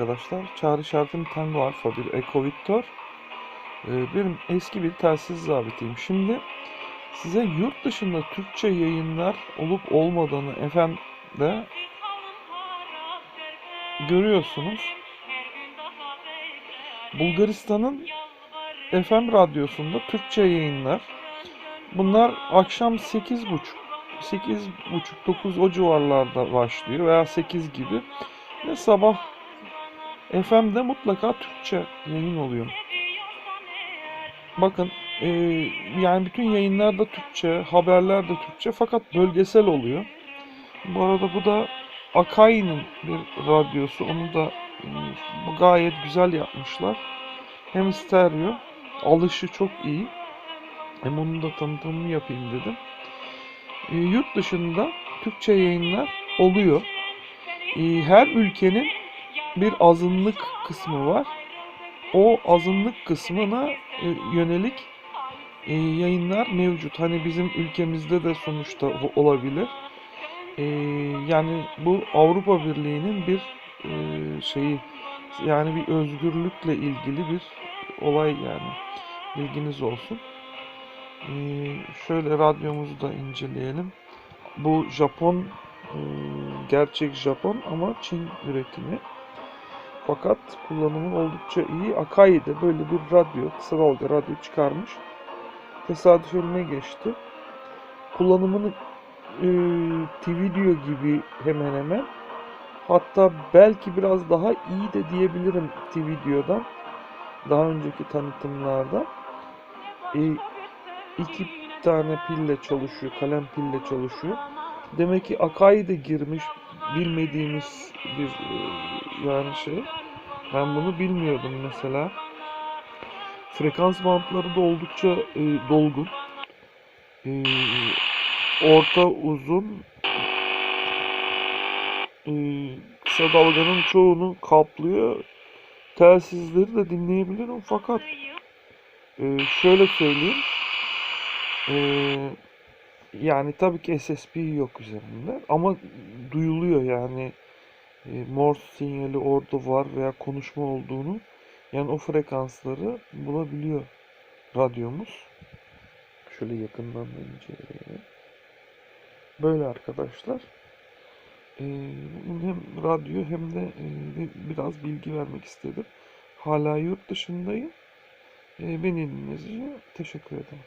arkadaşlar. Çağrı işaretim Tango Alfa bir Eko Victor. Ee, benim eski bir telsiz zabitiyim. Şimdi size yurt dışında Türkçe yayınlar olup olmadığını efendim de görüyorsunuz. Bulgaristan'ın FM radyosunda Türkçe yayınlar. Bunlar akşam 8.30 8.30-9 o civarlarda başlıyor veya 8 gibi. Ve sabah FM'de mutlaka Türkçe yayın oluyor. Bakın e, yani bütün yayınlar da Türkçe, haberler de Türkçe fakat bölgesel oluyor. Bu arada bu da Akai'nin bir radyosu. Onu da e, bu gayet güzel yapmışlar. Hem stereo, alışı çok iyi. Hem onun da tanıtımını yapayım dedim. E, yurt dışında Türkçe yayınlar oluyor. E, her ülkenin bir azınlık kısmı var. O azınlık kısmına e, yönelik e, yayınlar mevcut. Hani bizim ülkemizde de sonuçta olabilir. E, yani bu Avrupa Birliği'nin bir şeyi yani bir özgürlükle ilgili bir olay yani. Bilginiz olsun. Şöyle radyomuzu da inceleyelim. Bu Japon gerçek Japon ama Çin üretimi. Fakat kullanımı oldukça iyi. Akai de böyle bir radyo, kısa dalga radyo çıkarmış. Tesadüf elime geçti. Kullanımını e, T-Video gibi hemen hemen. Hatta belki biraz daha iyi de diyebilirim T-Video'dan. Daha önceki tanıtımlarda. E, iki tane pille çalışıyor, kalem pille çalışıyor. Demek ki Akai de girmiş bilmediğimiz bir e, yani şey. Ben bunu bilmiyordum mesela. Frekans bantları da oldukça e, dolgun. E, orta uzun e, kısa dalganın çoğunu kaplıyor. Telsizleri de dinleyebilirim fakat e, şöyle söyleyeyim. E, yani tabii ki SSP yok üzerinde ama duyuluyor yani e, Morse sinyali orada var veya konuşma olduğunu yani o frekansları bulabiliyor radyomuz. Şöyle yakından da inceleyelim. Böyle arkadaşlar. E, bugün hem radyo hem de e, bir- biraz bilgi vermek istedim. Hala yurt dışındayım. E, beni dinlediğiniz için teşekkür ederim.